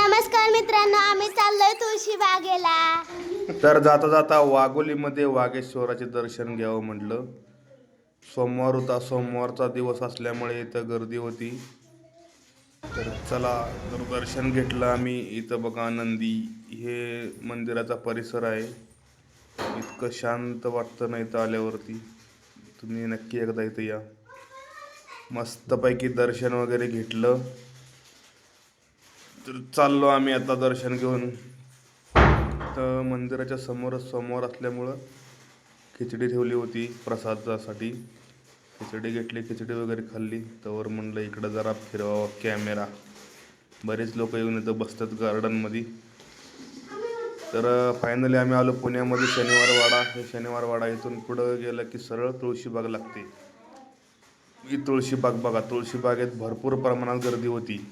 नमस्कार मित्रांनो आम्ही चाललोय तुळशी बागेला. तर जाता जाता वाघोलीमध्ये वाघेश्वराचे दर्शन घ्यावं म्हटलं. सोमवार होता सोमवारचा दिवस असल्यामुळे इथं गर्दी होती. तर चला तर दर्शन घेतलं आम्ही. इथं बघा नंदी हे मंदिराचा परिसर आहे. इतकं शांत वाटतं नाही इथं आल्यावरती. तुम्ही नक्की एकदा इथं या. मस्तपैकी दर्शन वगैरे घेतलं. तर चाललो आम्ही आता दर्शन घेऊन. तर मंदिराच्या समोरच समोर असल्यामुळं खिचडी ठेवली होती प्रसादासाठी. खिचडी घेतली खिचडी वगैरे खाल्ली. तर म्हणलं इकडं जरा फिरवावा कॅमेरा. बरेच लोक येऊन इथं बसतात गार्डनमध्ये. तर फायनली आम्ही आलो पुण्यामध्ये शनिवार वाडा हे शनिवार वाडा इथून पुढं गेलं की सरळ तुळशीबाग लागते. ही तुळशीबाग बघा. तुळशीबागेत भरपूर प्रमाणात गर्दी होती.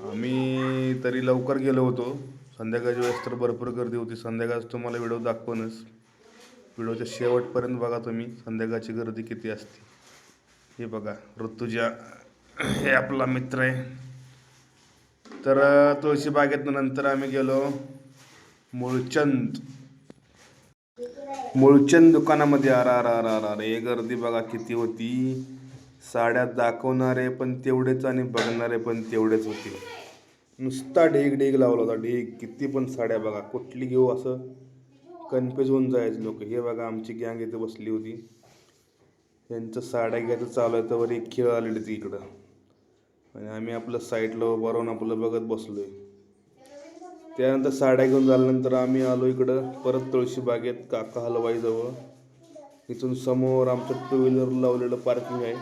आम्ही तरी लवकर गेलो होतो. संध्याकाळच्या वेळेस तर भरपूर गर्दी होती. संध्याकाळच तुम्हाला व्हिडिओ दाखवूनच. व्हिडिओच्या शेवटपर्यंत बघा तुम्ही संध्याकाळची गर्दी किती असते. हे बघा ऋतुजा हे आपला मित्र आहे. तर तुळशी बागेतनं नंतर आम्ही गेलो मुळचंद. मुळचंद दुकानामध्ये आर आर आर आर अरे हे गर्दी बघा किती होती. साड्या दाखवणारे पण तेवढेच आणि बघणारे पण तेवढेच होते. नुसता ढीग ढीग लावला होता. ढीग किती पण साड्या बघा. कुठली घेऊ असं? कन्फ्यूज होऊन जायचे लोक. हे बघा आमची गँग इथे बसली होती. यांचं साड्या घ्यायचं चालू आहे तर एक खेळ आलेली ती इकडं. आणि आम्ही आपलं साईडला उभं राहून आपलं बघत बसलो आहे त्यानंतर साड्या घेऊन झाल्यानंतर आम्ही आलो इकडं. परत तुळशी बागेत काका हलवाईजवळ. इथून समोर आमचं टू व्हीलर लावलेलं पार्किंग आहे.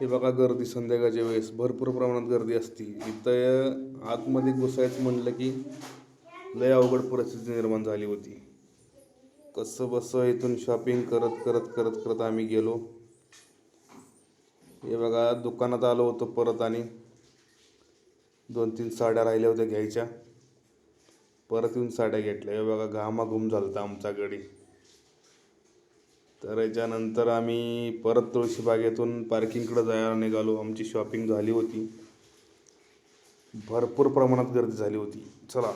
हे बघा गर्दी संध्याकाळच्या वेळेस. भरपूर प्रमाणात गर्दी असते. इथं आतमध्ये घुसायचं म्हणलं की लय अवघड परिस्थिती निर्माण झाली होती. कसं बसं इथून शॉपिंग करत करत करत करत आम्ही गेलो. हे बघा दुकानात आलो होतो परत आणि दोन तीन साड्या राहिल्या होत्या घ्यायच्या. परत येऊन साड्या घेतल्या. हे बघा घामाघूम झाला होता आमच्याकडे तर याच्यानंतर आम्ही परत तुळशीबागेतून पार्किंगकडे जायला निघालो. आमची शॉपिंग झाली होती. भरपूर प्रमाणात गर्दी झाली होती. चला.